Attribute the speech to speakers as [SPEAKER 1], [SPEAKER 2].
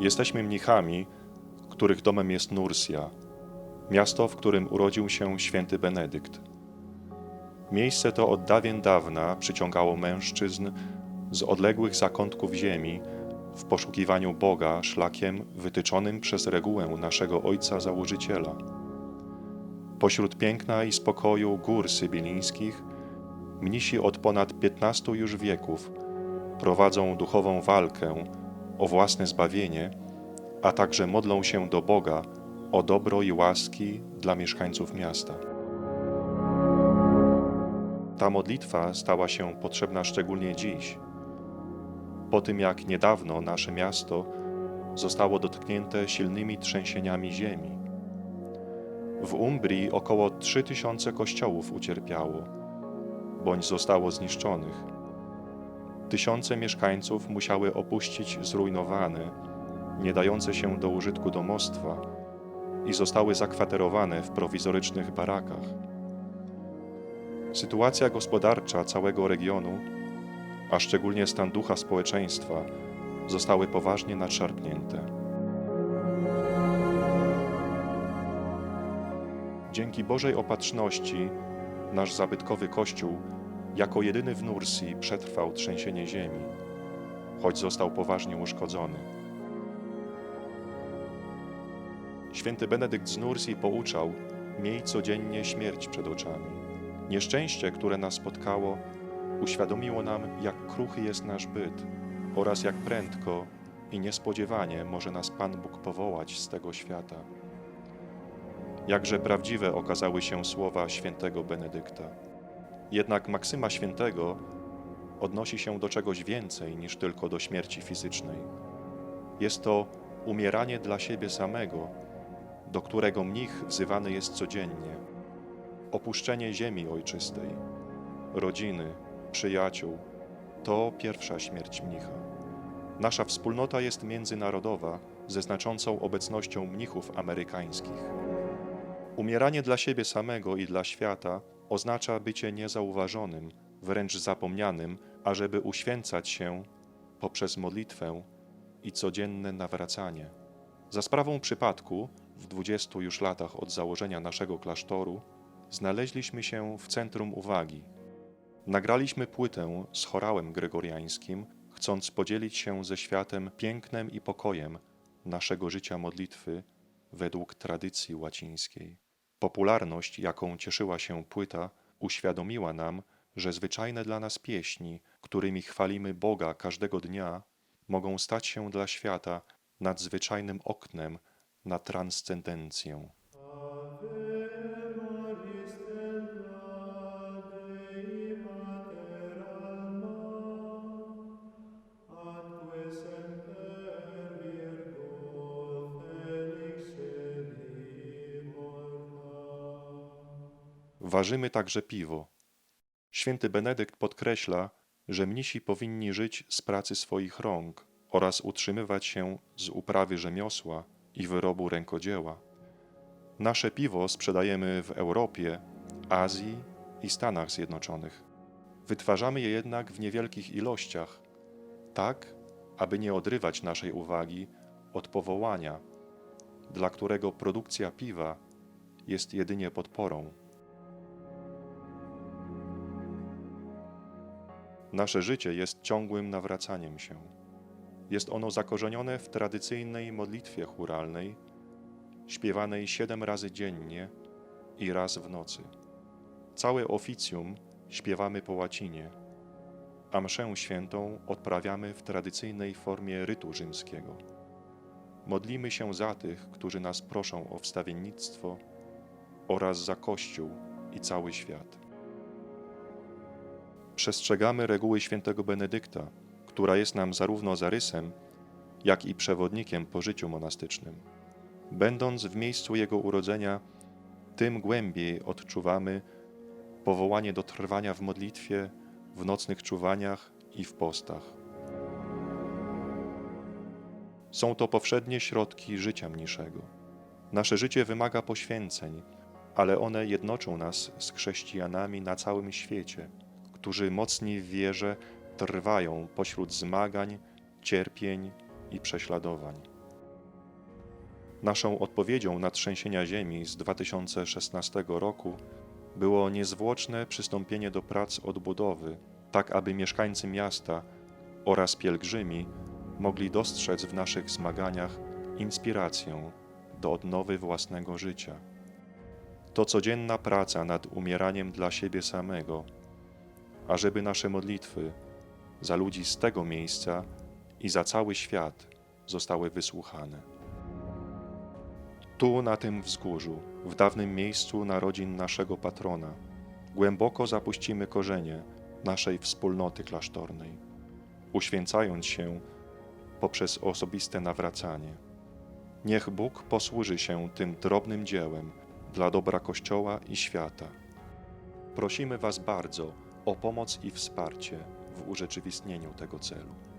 [SPEAKER 1] Jesteśmy mnichami, których domem jest Nursja, miasto, w którym urodził się święty Benedykt. Miejsce to od dawien dawna przyciągało mężczyzn z odległych zakątków ziemi w poszukiwaniu Boga szlakiem wytyczonym przez regułę naszego Ojca Założyciela. Pośród piękna i spokoju gór sybilińskich mnisi od ponad 15 już wieków prowadzą duchową walkę o własne zbawienie, a także modlą się do Boga o dobro i łaski dla mieszkańców miasta. Ta modlitwa stała się potrzebna szczególnie dziś, po tym jak niedawno nasze miasto zostało dotknięte silnymi trzęsieniami ziemi. W Umbrii około 3000 kościołów ucierpiało bądź zostało zniszczonych. Tysiące mieszkańców musiały opuścić zrujnowane, nie dające się do użytku domostwa i zostały zakwaterowane w prowizorycznych barakach. Sytuacja gospodarcza całego regionu, a szczególnie stan ducha społeczeństwa, zostały poważnie nadszarpnięte. Dzięki Bożej opatrzności nasz zabytkowy kościół jako jedyny w Nursji przetrwał trzęsienie ziemi, choć został poważnie uszkodzony. Święty Benedykt z Nursji pouczał: Miej codziennie śmierć przed oczami. Nieszczęście, które nas spotkało, uświadomiło nam, jak kruchy jest nasz byt oraz jak prędko i niespodziewanie może nas Pan Bóg powołać z tego świata. Jakże prawdziwe okazały się słowa świętego Benedykta. Jednak maksyma świętego odnosi się do czegoś więcej niż tylko do śmierci fizycznej. Jest to umieranie dla siebie samego, do którego mnich wzywany jest codziennie. Opuszczenie ziemi ojczystej, rodziny, przyjaciół to pierwsza śmierć mnicha. Nasza wspólnota jest międzynarodowa, ze znaczącą obecnością mnichów amerykańskich. Umieranie dla siebie samego i dla świata oznacza bycie niezauważonym, wręcz zapomnianym, ażeby uświęcać się poprzez modlitwę i codzienne nawracanie. Za sprawą przypadku, w dwudziestu już latach od założenia naszego klasztoru, znaleźliśmy się w centrum uwagi. Nagraliśmy płytę z chorałem gregoriańskim, chcąc podzielić się ze światem pięknem i pokojem naszego życia modlitwy według tradycji łacińskiej. Popularność, jaką cieszyła się płyta, uświadomiła nam, że zwyczajne dla nas pieśni, którymi chwalimy Boga każdego dnia, mogą stać się dla świata nadzwyczajnym oknem na transcendencję. Ważymy także piwo. Święty Benedykt podkreśla, że mnisi powinni żyć z pracy swoich rąk oraz utrzymywać się z uprawy rzemiosła i wyrobu rękodzieła. Nasze piwo sprzedajemy w Europie, Azji i Stanach Zjednoczonych. Wytwarzamy je jednak w niewielkich ilościach, tak aby nie odrywać naszej uwagi od powołania, dla którego produkcja piwa jest jedynie podporą. Nasze życie jest ciągłym nawracaniem się. Jest ono zakorzenione w tradycyjnej modlitwie churalnej, śpiewanej siedem razy dziennie i raz w nocy. Całe oficjum śpiewamy po łacinie, a mszę świętą odprawiamy w tradycyjnej formie rytu rzymskiego. Modlimy się za tych, którzy nas proszą o wstawiennictwo oraz za Kościół i cały świat. Przestrzegamy reguły świętego Benedykta, która jest nam zarówno zarysem, jak i przewodnikiem po życiu monastycznym. Będąc w miejscu jego urodzenia, tym głębiej odczuwamy powołanie do trwania w modlitwie, w nocnych czuwaniach i w postach. Są to powszednie środki życia mniejszego. Nasze życie wymaga poświęceń, ale one jednoczą nas z chrześcijanami na całym świecie, którzy mocni w wierze trwają pośród zmagań, cierpień i prześladowań. Naszą odpowiedzią na trzęsienia ziemi z 2016 roku było niezwłoczne przystąpienie do prac odbudowy, tak aby mieszkańcy miasta oraz pielgrzymi mogli dostrzec w naszych zmaganiach inspirację do odnowy własnego życia. To codzienna praca nad umieraniem dla siebie samego, ażeby nasze modlitwy za ludzi z tego miejsca i za cały świat zostały wysłuchane. Tu, na tym wzgórzu, w dawnym miejscu narodzin naszego patrona, głęboko zapuścimy korzenie naszej wspólnoty klasztornej, uświęcając się poprzez osobiste nawracanie. Niech Bóg posłuży się tym drobnym dziełem dla dobra Kościoła i świata. Prosimy Was bardzo o pomoc i wsparcie w urzeczywistnieniu tego celu.